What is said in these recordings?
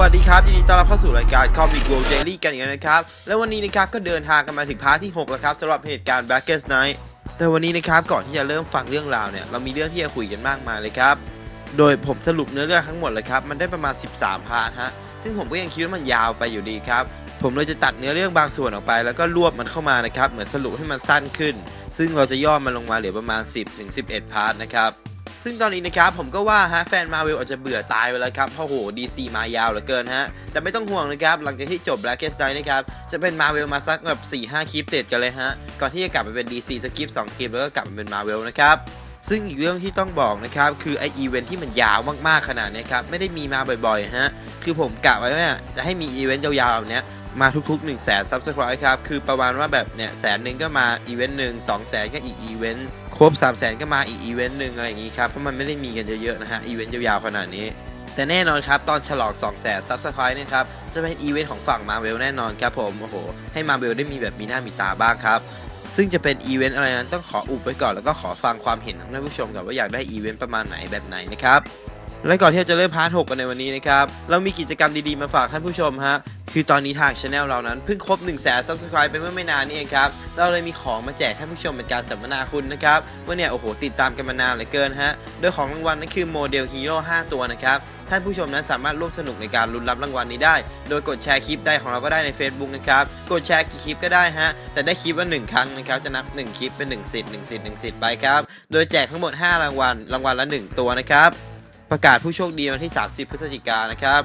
วัสดีครับยินดีต้อนรับเข้าสู่รายการ Comic World Daily กันอีกแล้วนะครับ และวันนี้นะครับก็เดินทางกันมาถึงพาร์ทที่ 6 แล้วครับสำหรับเหตุการณ์ Blackest Night แต่วันนี้นะครับก่อนที่จะเริ่มฟังเรื่องราวเนี่ยเรามีเรื่องที่จะคุยกันมากมายเลยครับ โดยผมสรุปเนื้อเรื่องทั้งหมดเลยครับมันได้ประมาณ 13 พาร์ทฮะซึ่งผมก็ยังคิดว่ามันยาวไปอยู่ดีครับ ผมเลยจะตัดเนื้อเรื่องบางส่วนออกไป แล้วก็รวบมันเข้ามานะครับเหมือนสรุปให้มันสั้นขึ้น ซึ่งเราจะย่อมันลงมาเหลือประมาณ 10ถึง11 พาร์ทนะครับ ซึ่งตอนนี้นะครับผมก็ว่าฮะแฟนมาเวลอาจจะเบื่อตายไปแล้วครับเพราะโหดีซีมายาวเหลือเกินฮะ แต่ไม่ต้องห่วงนะครับ หลังจากที่จบ Blackest Night นะครับ จะเป็นมาเวลมาสักแบบ 4-5 คลิปติดกันเลยฮะ ก่อนที่จะกลับไปเป็น DC สกคลิป 2 คลิป แล้วก็กลับมาเป็นมาเวลนะครับซึ่งอีกเรื่องที่ต้องบอกนะครับ คือไออีเวนท์ที่มันยาวมากๆขนาดนี้ครับ ไม่ได้มีมาบ่อยๆ ฮะ คือผมกะไว้ว่าจะให้มีอีเวนต์ยาวๆแบบเนี้ย มาทุกๆ1 0 0 0 0แสนซับสไครต์ครับ คือประมาณว่าแบบเนี่ยแสนหนึ่งก็มาอีเวนต์หนึ่งสองแสนก็อีกอีเวนต์ครบ3 0 0แสนก็มาอีกอีเวนต์หนึ่งอะไรอย่างงี้ครับ เพราะมันไม่ได้มีกันเยอะๆนะฮะอีเวนต์ยาวๆขนาดนี้แต่แน่นอนครับ ตอนฉลอง 2 0 0แสนซับสไครต์เนี่ยครับ จะเป็นอีเวนต์ของฝั่งมาเวลแน่นอนครับผม โอ้โห ให้มาเวลได้มีแบบมีหน้ามีตาบ้างครับ ซึ่งจะเป็นอีเวนต์อะไรนั้นต้องขออุบไว้ก่อนแล้วก็ขอฟังความเห็นของท่านผู้ชมก่อนว่าอยากได้อีเวนต์ประมาณไหนแบบไหนนะครับ และก่อนที่เราจะเริ่มพาร์ท6กันในวันนี้นะครับ เรามีกิจกรรมดีๆ มาฝากท่านผู้ชมฮะ คือตอนนี้ทางช anel เรานั้นเพิ่งครบ1 0 0 0 0แสน subscribe ไปเมื่อไม่นานนี้เองครับ เราเลยมีของมาแจกท่านผู้ชมเป็นการสัมมนาคุณนะครับ ว่าเนี่ย โอ้โห ติดตามกันมานานเหลือเกินฮะ โดยของรางวัลนั้นคือโมเดลฮีโร่5ตัวนะครับท่านผู้ชมนั้นสามารถร่วมสนุกในการลุ้นรับรางวัลนี้ได้ โดยกดแชร์คลิปได้ของเราก็ได้ใน Facebook นะครับ กดแชร์กี่คลิปก็ได้ฮะ แต่ได้คลิปว่า1ครั้งนะครับ จะนับ 1 คลิปเป็น 1 สิทธิ์1สิทธิ์1สิทธิ์ไปครับ โดยแจกทั้งหมด 5 รางวัล รางวัลละ 1 ตัวนะครับ ประกาศผู้โชคดีวันที่ 30 พฤศจิกายนนะครับ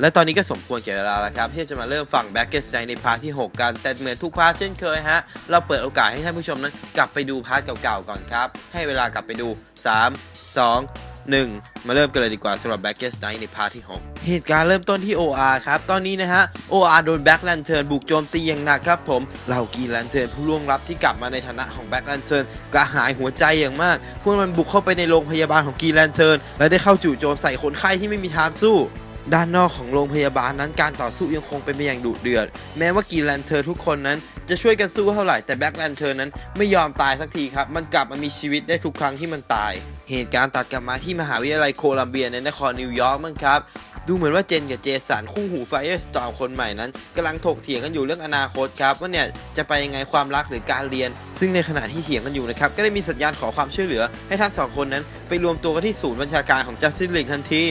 และตอนนี้ก็สมควรแก่เวลาแล้วครับ ที่จะมาเริ่มฟังแบ็กเกสไในพาร์ทที่ 6 กัน แต่เหมือนทุกพาร์ทเช่นเคยฮะ เราเปิดโอกาสให้ท่านผู้ชมนั้น กลับไปดูพาร์ทเก่าๆก่อนครับ ให้เวลากลับไปดู 3 2 1 มาเริ่มกันเลยดีกว่าสำหรับ Black Guest Night ในพาร์ทที่ 6 เหตุการณ์เริ่มต้นที่ OR ครับ ตอนนี้นะฮะ OR โดน Black Lantern บุกโจมตีอย่างหนักครับผมเหล่ากีแลนเทิร์นผู้ล่วงลับที่กลับมาในฐานะของ Black Lantern กระหายหัวใจอย่างมาก พวกมันบุกเข้าไปในโรงพยาบาลของกีแลนเทิร์นและได้เข้าจู่โจมใส่คนไข้ที่ไม่มีทางสู้ ด้านนอกของโรงพยาบาลนั้นการต่อสู้ยังคงเป็นไปอย่างดุเดือด แม้ว่ากีแลนเทิร์ทุกคนนั้นจะช่วยกันสู้เท่าไหร่แต่แบ็กแลนเทิร์นั้นไม่ยอมตายสักทีครับ มันกลับมามีชีวิตได้ทุกครั้งที่มันตาย เหตุการณ์ตัดกลับมาที่มหาวิทยาลัยโคลัมเบียในนครนิวยอร์กมั้งครับดูเหมือนว่าเจนกับเจสันคู่หูไฟเออร์สตอร์คนใหม่นั้นกำลังถกเถียงกันอยู่เรื่องอนาคตครับว่าเนี่ยจะไปยังไงความรักหรือการเรียน ซึ่งในขณะที่เถียงกันอยู่นะครับก็ได้มีสัญญาณขอความช่วยเหลือ ให้ทั้งสองคนนั้นไปรวมตัวกันที่ศูนย์บัญชาการของจัสตินลีกทันที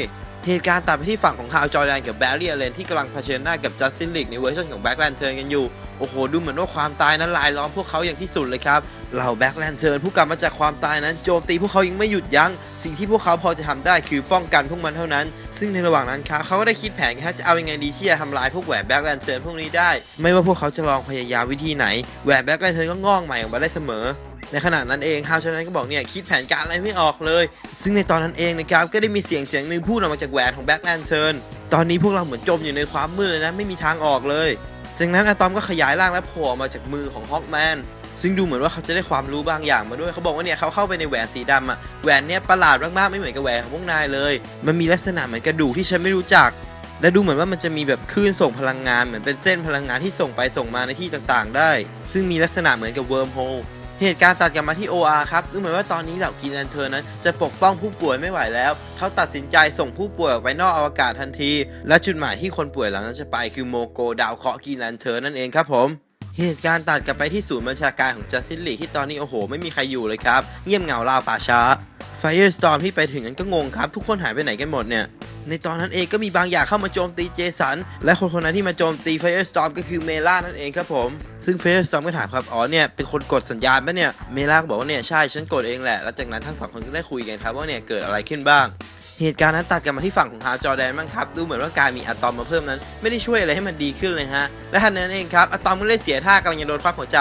เหตุการณ์ตัดไปที่ฝั่งของฮาวจอร์แดนกับแบร์รี่อเลนที่กำลังเผชิญหน้ากับจัสตินลีกในเวอร์ชันของแบ็กแลนเทิร์นกันอยู่ โอ้โห ดูเหมือนว่าความตายนั้นลายล้อมพวกเขาอย่างที่สุดเลยครับ เหล่าแบ็กแลนเทิร์นผู้กลับมาจากความตายนั้นโจมตีพวกเขายังไม่หยุดยัง้ง สิ่งที่พวกเขาพอจะทำได้คือป้องกันพวกมันเท่านั้น ซึ่งในระหว่างนั้นครับเขาก็ได้คิดแผนครับจะเอายังไงดีที่จะทำลายพวกแหวนแบ็กแลนเทิร์นพวกนี้ได้ ไม่ว่าพวกเขาจะลองพยายามวิธีไหนแหวนแบ็กแลนเทิร์นก็งอกใหม่ออกมาได้เสมอ ในขณะนั้นเองฮาวชนันก็บอกเนี่ยคิดแผนการอะไรไม่ออกเลย ซึ่งในตอนนั้นเองนะครับก็ได้มีเสียงเสียงหนึ่งพูดออกมาจากแหวนของแบ็กแลนเทิร์ตอนนี้พวกเราเหมือนจมอยู่ในความมืดเลยนะไม่มีทางออกเลยจากนั้นอะตอมก็ขยายร่างและโผล่ออกมาจากมือของฮอกแมนซึ่งดูเหมือนว่าเขาจะได้ความรู้บางอย่างมาด้วย เขาบอกว่าเนี่ยเขาเข้าไปในแหวนสีดำอะแหวนเนี่ยประหลาดมากๆไม่เหมือนกับแหวนของพวกนายเลย มันมีลักษณะเหมือนกระดูกที่ฉันไม่รู้จัก และดูเหมือนว่ามันจะมีแบบคลื่นส่งพลังงานเหมือนเป็นเส้นพลังงานที่ส่งไปส่งมาในที่ต่างๆ ได้ ซึ่งมีลักษณะเหมือนกับเวิร์มโฮ เหตุการณ์ตัดกลับมาที่ OR ครับดูเหมือนว่าตอนนี้เหล่ากีแลนเทอร์นั้นจะปกป้องผู้ป่วยไม่ไหวแล้ว เขาตัดสินใจส่งผู้ป่วยออกไปนอกอวกาศทันที และจุดหมายที่คนป่วยหลังนั้นจะไปคือโมโกดาวเคราะห์กีแลนเทอร์นั่นเองครับผมเหตุการณ์ตัดกลับไปที่ศูนย์บัญชาการของจัสซินลีที่ตอนนี้โอ้โห ไม่มีใครอยู่เลยครับ เงียบเหงาราวป่าช้า Firestorm ที่ไปถึงนั้นก็งงครับ ทุกคนหายไปไหนกันหมดเนี่ย ในตอนนั้นเองก็มีบางอย่างเข้ามาโจมตีเจสัน และคนคนนั้นที่มาโจมตี Firestorm ก็คือเมล่านั่นเองครับผม ซึ่ง Firestorm ก็ถามครับ อ๋อเนี่ย เป็นคนกดสัญญาณปะเนี่ย เมล่าก็บอกว่าเนี่ย ใช่ ฉันกดเองแหละ แล้วจากนั้นทั้งสองคนก็ได้คุยกันครับว่าเนี่ยเกิดอะไรขึ้นบ้างเหตุการณ์นั้นตัดกลับมาที่ฝั่งของฮาวจอแดนบ้างครับ ดูเหมือนว่าการมีอะตอมมาเพิ่มนั้น ไม่ได้ช่วยอะไรให้มันดีขึ้นเลยฮะ และทันนั้นเองครับอะตอมก็ได้เสียท่ากำลังจะโดนควักหัวใจ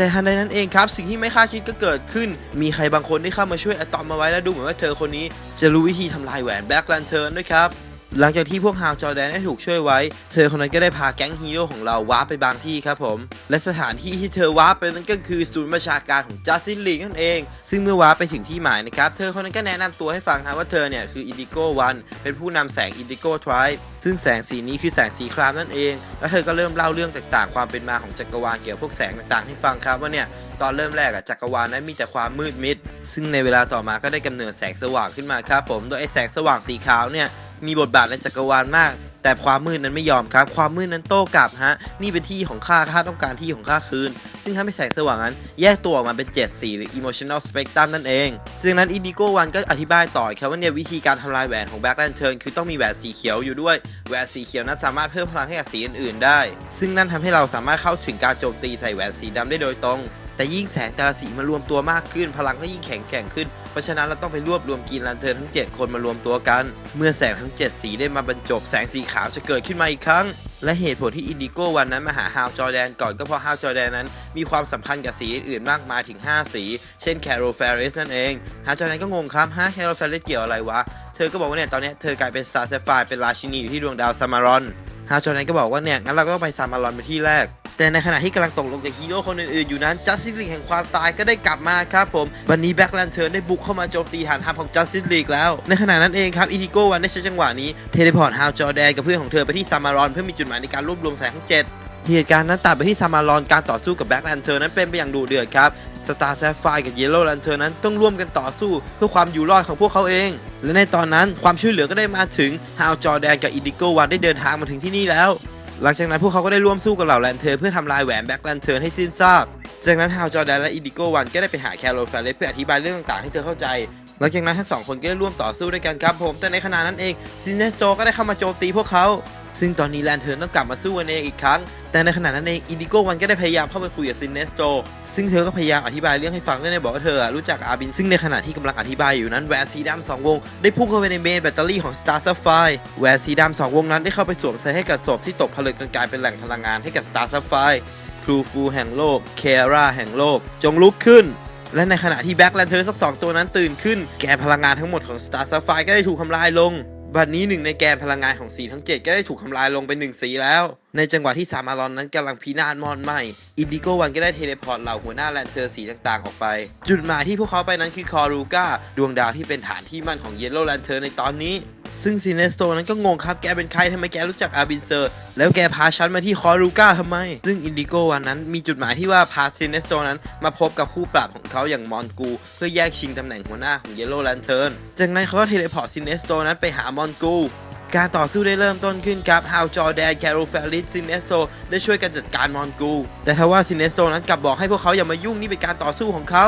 แต่ทันใดนั้นเองครับ สิ่งที่ไม่คาดคิดก็เกิดขึ้น มีใครบางคนได้เข้ามาช่วยอะตอมมาไว้และดูเหมือนว่าเธอคนนี้ จะรู้วิธีทำลายแหวนแบ็กลันเทิร์นด้วยครับ หลังจากที่พวกฮาวจอแดนได้ถูกช่วยไว้ เธอคนนั้นก็ได้พาแก๊งฮีโร่ของเราว้าร์ปไปบางที่ครับผม และสถานที่ที่เธอว้าร์ปไปนั้นก็คือศูนย์ประชาการของจัสตินลีนั่นเอง ซึ่งเมื่อว้าร์ปไปถึงที่หมายนะครับ เธอคนนั้นก็แนะนำตัวให้ฟังครับว่าเธอเนี่ยคืออินดิโก้วันเป็นผู้นำแสงอินดิโก้ทริซึ่งแสงสีนี้คือแสงสีครามนั่นเอง แล้วเธอก็เริ่มเล่าเรื่องต่างๆ ความเป็นมาของจักรวาลเกี่ยวกับพวกแสงต่างๆ ให้ฟังครับว่าเนี่ยตอนเริ่มแรกอะจักรวาลนั้นมีแต่ความมืดมิด ซึ่งในเวลาต่อมาก็ได้กำเนิดแสงสว่างขึ้นมาครับผม โดยไอ้แสงสว่างสีขาวเนี่ย มีบทบาทในจักรวาลมาก แต่ความมืดนั้นไม่ยอมครับ ความมืดนั้นโต้กลับฮะ นี่เป็นที่ของข้าข้าต้องการที่ของข้าคืน ซึ่งทำให้แสงสว่างนั้น แยกตัวออกมาเป็น 7 สีหรือ emotional spectrum นั่นเอง ซึ่งนั้น Indigo One ก็อธิบายต่อครับว่าเนี่ยวิธีการทำลายแหวนของ Black Lantern คือต้องมีแหวนสีเขียวอยู่ด้วย แหวนสีเขียวนั้นสามารถเพิ่มพลังให้กับสีอื่นๆ ได้ ซึ่งนั่นทำให้เราสามารถเข้าถึงการโจมตีใส่แหวนสีดำได้โดยตรง แต่ยิ่งแสงแต่ละสีมารวมตัวมากขึ้น พลังก็ยิ่งแข็งแกร่งขึ้น เพราะฉะนั้นเราต้องไปรวบรวมกีนลันเทิร์นทั้ง 7 คนมารวมตัวกัน เมื่อแสงทั้ง 7 สีได้มาบรรจบแสงสีขาวจะเกิดขึ้นมาอีกครั้ง และเหตุผลที่อินดิโก้วันนั้นมาหาฮาวจอแดนก่อนก็เพราะฮาวจอแดนนั้น มีความสำคัญกับสีอื่นๆมากมายถึง 5 สี เช่นแคโรเฟริสนั่นเองฮาวจอแดนก็งงครับฮะแคโรเฟริสเกี่ยวอะไรวะเธอก็บอกว่าเนี่ยตอนนี้เธอกลายเป็นสตาเซฟายเป็นราชินีอยู่ที่ดวงดาวซามารอนฮาวจอแดนก็บอกว่าเนี่ยงั้นเราก็ไปซามารอนเป็นที่แรก แต่ในขณะที่กำลังตกลงจากฮีโร่คนอื่นๆอยู่นั้นจัสติสลีกแห่งความตายก็ได้กลับมาครับผม วันนี้แบ็คแลนเทิร์นได้บุกเข้ามาโจมตีฐานทัพของจัสติสลีกแล้ว ในขณะนั้นเองครับอิทิโกวันได้ใช้จังหวะนี้เทเลพอร์ตฮาวจอแดนกับเพื่อนของเธอไปที่ซามารอนเพื่อมีจุดหมายในการรวบรวมแสงทั้งเจ็ดเหตุการณ์นั้นตัดไปที่ซามารอนการต่อสู้กับแบ็คแลนเทิร์นนั้นเป็นไปอย่างดุเดือดครับ สตาร์แซฟไฟกับเยลโล่แลนเทิร์นนั้นต้องร่วมกันต่อสู้เพื่อความอยู่รอดของพวกเขาเอง และในตอนนั้นความช่วยเหลือก็ได้มาถึงฮาวจอแดนกับอิดิโกวันได้เดินทางมาถึงที่นี่แล้ว หลังจากนั้นพวกเขาก็ได้ร่วมสู้กับเหล่าแลนเทอร์เพื่อทำลายแหวนแบ็กแลนเทอร์ให้สิ้นซาก จากนั้นฮาวจอแดนและอิดิโกวันก็ได้ไปหาแคโรแฟเลสเพื่ออธิบายเรื่องต่างๆให้เธอเข้าใจ หลังจากนั้นทั้งสองคนก็ได้ร่วมต่อสู้ด้วยกันครับผม แต่ในขณะนั้นเองซินเนสโตก็ได้เข้ามาโจมตีพวกเขา ซึ่งตอนนี้แลนเทิร์นต้องกลับมาสู้กันเองอีกครั้ง แต่ในขณะนั้นเองอินดิโกวันก็ได้พยายามเข้าไปคุยกับซินเนสโตซึ่งเธอก็พยายามอธิบายเรื่องให้ฟังด้วยนะบอกว่าเธอรู้จักอาบิน ซึ่งในขณะที่กำลังอธิบายอยู่นั้นแหวนสีดำสองวง ได้พุ่งเข้าไปในเมนแบตเตอรี่ของ Star Sapphire แหวนสีดำสองวงนั้นได้เข้าไปสวมใส่ให้กับศพที่ตกผลึกจนกลายเป็นแหล่งพลังงานให้กับ Star Sapphire ครูฟูแห่งโลกเคราแห่งโลก จงลุกขึ้นและในขณะที่แบ็คแลนเทอร์สักสองตัวนั้นตื่นขึ้น แกพลังงานทั้งหมดของ Star Sapphire ก็ได้ถูกทำลายลง บัดนี้หนึ่งในแกนพลังงานของสีทั้ง 7 ก็ได้ถูกทำลายลงเป็นหนึ่งสีแล้ว ในจังหวะที่สามารอนนั้นกำลังพินาศมอนไหมอินดิโกวันก็ได้เทเลพอร์ตเหล่าหัวหน้าแลนเทอร์สีต่างๆออกไป จุดหมายที่พวกเขาไปนั้นคือคอรูกาดวงดาวที่เป็นฐานที่มั่นของเยลโลแลนเทอร์ในตอนนี้ ซึ่งซินเนสโตนั้นก็งงครับแกเป็นใครทำไมแกรู้จักอาบินเซอร์ แล้วแกพาฉันมาที่คอรูก้าทำไม ซึ่งอินดิโกวันนั้นมีจุดหมายที่ว่าพาซินเนสโตนั้นมาพบกับคู่ปรับของเขาอย่างมอนกู เพื่อแยกชิงตำแหน่งหัวหน้าของเยลโลแลนเทิร์นจากนั้นเขาก็เทเลพอร์ตซินเนสโตนั้นไปหามอนกูการต่อสู้ได้เริ่มต้นขึ้นครับฮาวจอแดนแคโรเฟลิสซินเนสโตได้ช่วยกันจัดการมอนกู แต่ทว่าซินเนสโตนั้นกลับบอกให้พวกเขาอย่ามายุ่งนี่เป็นการต่อสู้ของเขา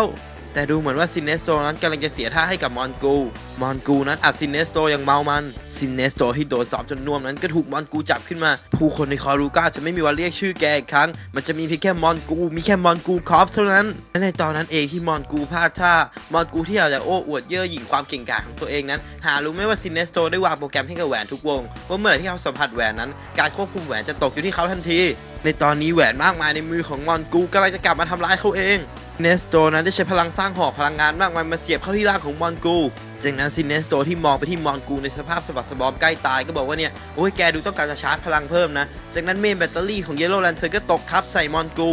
แต่ดูเหมือนว่าซินเนสโตนั้นกำลังจะเสียท่าให้กับมอนกู มอนกูนั้นอัดซินเนสโตอย่างเมามัน ซินเนสโตที่โดนสอบจนน่วมนั้นก็ถูกมอนกูจับขึ้นมา ผู้คนในคอรูก้าจะไม่มีวันเรียกชื่อแกอีกครั้ง มันจะมีเพียงแค่มอนกู มีแค่มอนกูคอปเท่านั้น และในตอนนั้นเองที่มอนกูพลาดท่า มอนกูที่อยากจะโอ้อวดเย่อหยิ่งความเก่งกาจของตัวเองนั้น หารู้ไหมว่าซินเนสโตได้วางโปรแกรมให้กับแหวนทุกวงว่าเมื่อไหร่ที่เขาสัมผัสแหวนนั้น การควบคุมแหวนจะตกอยู่ที่เขาทันที ในตอนนี้แหวนมากมายในมือของมอนกูกำลังจะกลับมาทำร้ายเขาเอง เนสโตนั้นได้ใช้พลังสร้างหอกพลังงานมากมายมาเสียบเข้าที่ร่างของมอนกูจากนั้นซินเนสโตที่มองไปที่มอนกูในสภาพสะบักสะบอมใกล้ตายก็บอกว่าเนี่ย โอ้ยแกดูต้องการจะชาร์จพลังเพิ่มนะ จากนั้นเมนแบตเตอรี่ของเยลโล่แลนเทอร์ก็ตกทับใส่มอนกู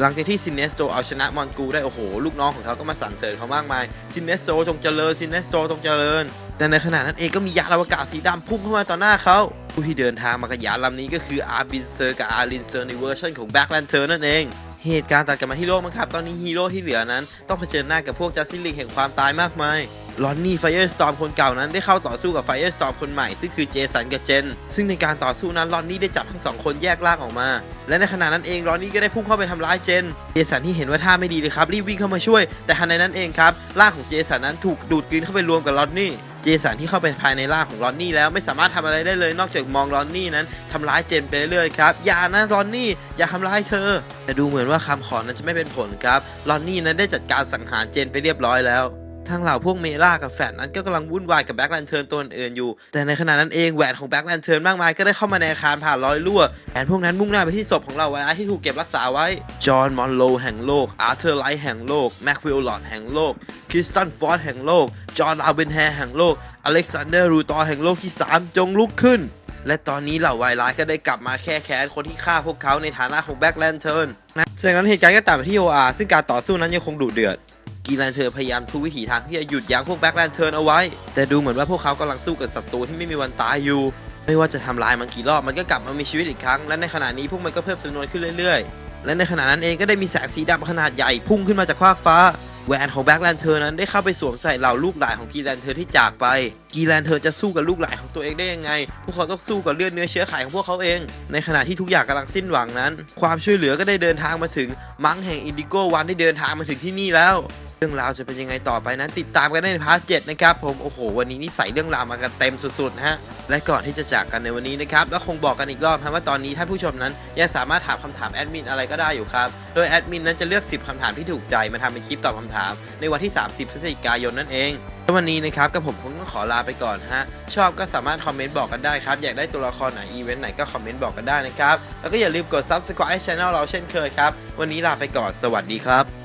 หลังจากที่ซินเนสโตเอาชนะมอนกูได้โอ้โห ลูกน้องของเขาก็มาสรรเสริญเขามากมายซินเนสโตจงเจริญซินเนสโตจงเจริญ แต่ในขณะนั้นเองก็มียานอวกาศสีดำพุ่งเข้ามาต่อหน้าเขาผู้ที่เดินทางมากับยานลำนี้ก็คืออาร์บินเซอร์กับอารินเซอร์ในเวอร์ชันของแบ็คแลนเทอร์นั่นเองเหตุการณ์ตัดกลับมาที่โลกมั้งครับ ตอนนี้ฮีโร่ที่เหลือนั้น ต้องเผชิญหน้ากับพวกจัสซิลิงแห่งความตายมากมายลอนนี่ไฟเออร์สตอมคนเก่านั้นได้เข้าต่อสู้กับไฟเออร์สตอมคนใหม่ ซึ่งคือเจสันกับเจน ซึ่งในการต่อสู้นั้นลอนนี่ได้จับทั้งสองคนแยกร่างออกมา และในขณะนั้นเองลอนนี่ก็ได้พุ่งเข้าไปทำร้ายเจน เจสันที่เห็นว่าท่าไม่ดีเลยครับรีบวิ่งเข้ามาช่วย แต่ทันในนั้นเองครับร่างของเจสันนั้นถูกดูดกลืนเข้าไปรวมกับลอนนี่ เจสันที่เข้าไปภายในร่างของลอนนี่แล้วไม่สามารถทำอะไรได้เลยนอกจากมองลอนนี่นั้นทำร้ายเจนไปเรื่อยครับ อย่านะลอนนี่อย่าทำร้ายเธอ แต่ดูเหมือนว่าคำขอนั้นจะไม่เป็นผลครับลอนนี่นั้นได้จัดการสังหารเจนไปเรียบร้อยแล้ว ทางเหล่าพวกเมล่ากับแฟนนั้นก็กำลังวุ่นวายกับแบ็คแลนเทิร์นตัวอื่นอยู่ แต่ในขณะนั้นเองแหวนของแบ็คแลนเทิร์นมากมายก็ได้เข้ามาในอาคารผ่านรอยรั่วแหวนพวกนั้นมุ่งหน้าไปที่ศพของเราไว้ที่ถูกเก็บรักษาไว้ จอห์น มอนโลแห่งโลก อาร์เธอร์ไลท์แห่งโลก แม็กวิลลอดแห่งโลก คริสตันฟอร์ดแห่งโลก จอห์นอาเบนแฮร์แห่งโลก อเล็กซานเดอร์รูตอแห่งโลกที่ 3 จงลุกขึ้นและตอนนี้เหล่าไวร้ายก็ได้กลับมาแค่แค้นคนที่ฆ่าพวกเขาในฐานะของแบ็คแลนเทิร์นนะจากนั้นเหตุการณ์ก็ตัดไปที่โออาซึ่งการต่อสู้นั้นยังคงดุเดือด กีแลนเทอร์พยายามทุกวิถีทางที่จะหยุดยั้งพวกแบ็คแลนเทิร์นเอาไว้ แต่ดูเหมือนว่าพวกเขากำลังสู้กับศัตรูที่ไม่มีวันตายอยู่ ไม่ว่าจะทำลายมันกี่รอบมันก็กลับมามีชีวิตอีกครั้ง และในขณะนี้พวกมันก็เพิ่มจำนวนขึ้นเรื่อยๆ และในขณะนั้นเองก็ได้มีแสงสีดำขนาดใหญ่พุ่งขึ้นมาจากฟากฟ้าแหวนของแบ็กแลนเทอร์นั้นได้เข้าไปสวมใส่เหล่าลูกหลานของกีแลนเทอร์ที่จากไป กีแลนเทอร์จะสู้กับลูกหลานของตัวเองได้ยังไง พวกเขาต้องสู้กับเลือดเนื้อเชื้อไขของพวกเขาเอง ในขณะที่ทุกอย่างกำลังสิ้นหวังนั้น ความช่วยเหลือก็ได้เดินทางมาถึง มังแห่งอินดิโกวันได้เดินทางมาถึงที่นี่แล้ว เรื่องราวจะเป็นยังไงต่อไปนั้น ติดตามกันได้ในพาร์ทเจ็ดนะครับผมโอ้โห วันนี้นี่ใส่เรื่องราวมากันเต็มสุดๆนะฮะและก่อนที่จะจากกันในวันนี้นะครับแล้วคงบอกกันอีกรอบนะว่าตอนนี้ท่านผู้ชมนั้นยังสามารถถามคำถามแอดมินอะไรก็ได้อยู่ครับโดยแอดมินนั้นจะเลือก 10คำถามที่ถูกใจมาทำเป็นคลิปตอบคำถาม ในวันที่ 30พฤศจิกายนนั่นเองแล้ววันนี้นะครับกับผมคงต้องขอลาไปก่อนฮะชอบก็สามารถคอมเมนต์บอกกันได้ครับ อยากได้ตัวละครไหนอีเวนต์ไหนก็คอมเมนต์บอกกันได้นะครับ แล้วก็อย่าลืมกด subscribe channel เราเช่นเคยครับ วันนี้ลาไปก่อนสวัสดีครับ